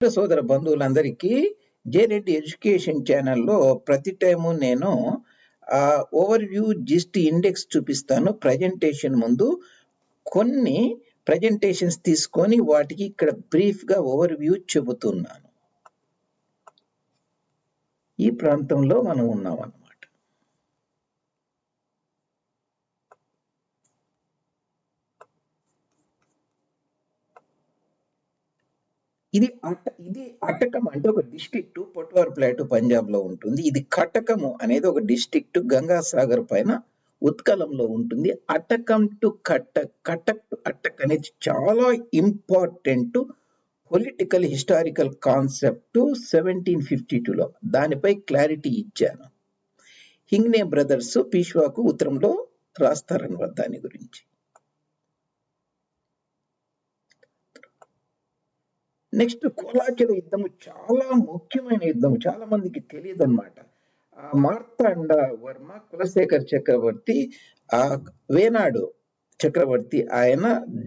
సోదర బంధువులందరికీ జేరెడ్డి ఎడ్యుకేషన్ ఛానల్లో ప్రతి టైము నేను ఓవర్ వ్యూ జిస్ట్ ఇండెక్స్ చూపిస్తాను ప్రజెంటేషన్ ముందు. కొన్ని ప్రజెంటేషన్స్ తీసుకొని వాటికి ఇక్కడ బ్రీఫ్గా ఓవర్ వ్యూ చెబుతున్నాను. ఈ ప్రాంతంలో మనం ఉన్నాం ఇది అట ఇది అటకం అంటే ఒక డిస్ట్రిక్ట్ పొట్వార్ ప్లాటు పంజాబ్లో ఉంటుంది. ఇది కటకము అనేది ఒక డిస్ట్రిక్ట్ గంగాసాగర్ పైన ఉత్కలంలో ఉంటుంది. అటకం టు కటక్ కటక్ టు అటక్ అనేది చాలా important political historical concept seventeen fifty టూలో దానిపై క్లారిటీ ఇచ్చాను. హింగ్నే బ్రదర్స్ పీష్వాకు ఉత్తరంలో రాస్తారన్నమాట దాని గురించి. నెక్స్ట్ కోలాచల యుద్ధము చాలా ముఖ్యమైన యుద్ధము. చాలా మందికి తెలియదు అనమాట మార్తాండ వర్మ కులశేఖర్ చక్రవర్తి ఆ వేనాడు చక్రవర్తి ఆయన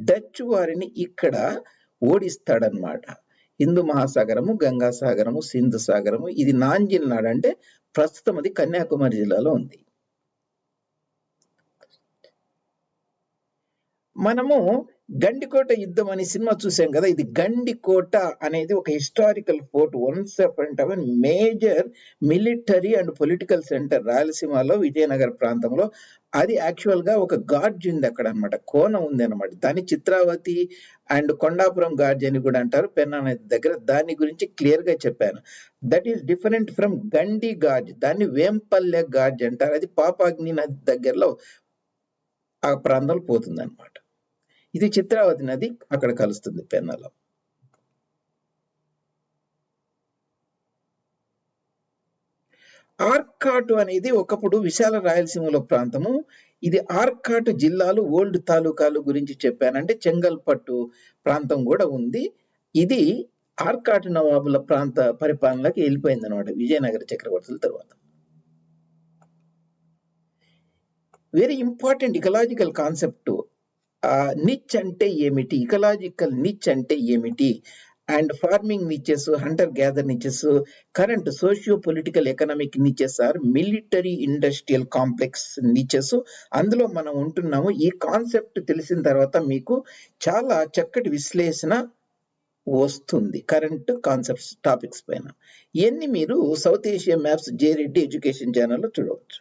డచ్ వారిని ఇక్కడ ఓడిస్తాడనమాట హిందూ మహాసాగరము గంగా సాగరము సింధు సాగరము ఇది నాంజిల్ నాడు అంటే ప్రస్తుతం అది కన్యాకుమారి జిల్లాలో ఉంది. మనము గండికోట యుద్ధం అనే సినిమా చూసాం కదా ఇది గండికోట అనేది ఒక historical fort once appoint major military and political centre రాయలసీమలో విజయనగర ప్రాంతంలో. అది యాక్చువల్గా ఒక గాడ్జ్ ఉంది అక్కడ అనమాట కోన ఉంది అనమాట దాని చిత్రావతి అండ్ కొండాపురం గాడ్జ్ అని కూడా అంటారు. పెన్నా నది దగ్గర దాని గురించి క్లియర్గా చెప్పాను. That is different from Gandi gorge దాన్ని వేంపల్లె గాడ్జ్ అంటారు. అది పాపాగ్ని నది దగ్గరలో ఆ ప్రాంతంలో పోతుంది అనమాట ఇది చిత్రావతి నది అక్కడ కలుస్తుంది పెన్నలో. ఆర్కాటు అనేది ఒకప్పుడు విశాల రాయలసీమలో ప్రాంతము. ఇది ఆర్కాటు జిల్లాలు ఓల్డ్ తాలూకాలు గురించి చెప్పానంటే చెంగల్పట్టు ప్రాంతం కూడా ఉంది. ఇది ఆర్కాటు నవాబుల ప్రాంత పరిపాలనకి వెళ్ళిపోయింది అనమాట విజయనగర చక్రవర్తుల తర్వాత. Very important ecological concept niche అంటే ఏమిటి? ఇకలాజికల్ నిచ్ అంటే ఏమిటి? And farming niches hunter gatherer niches current socio political economic niches or military industrial complex niches అందులో మనం ఉంటున్నాము. ఈ కాన్సెప్ట్ తెలిసిన తర్వాత మీకు చాలా చక్కటి విశ్లేషణ వస్తుంది. కరెంట్ కాన్సెప్ట్స్ టాపిక్స్ పైన. ఇవన్నీ మీరు South Asia maps J Reddy education ఛానల్లో చూడవచ్చు.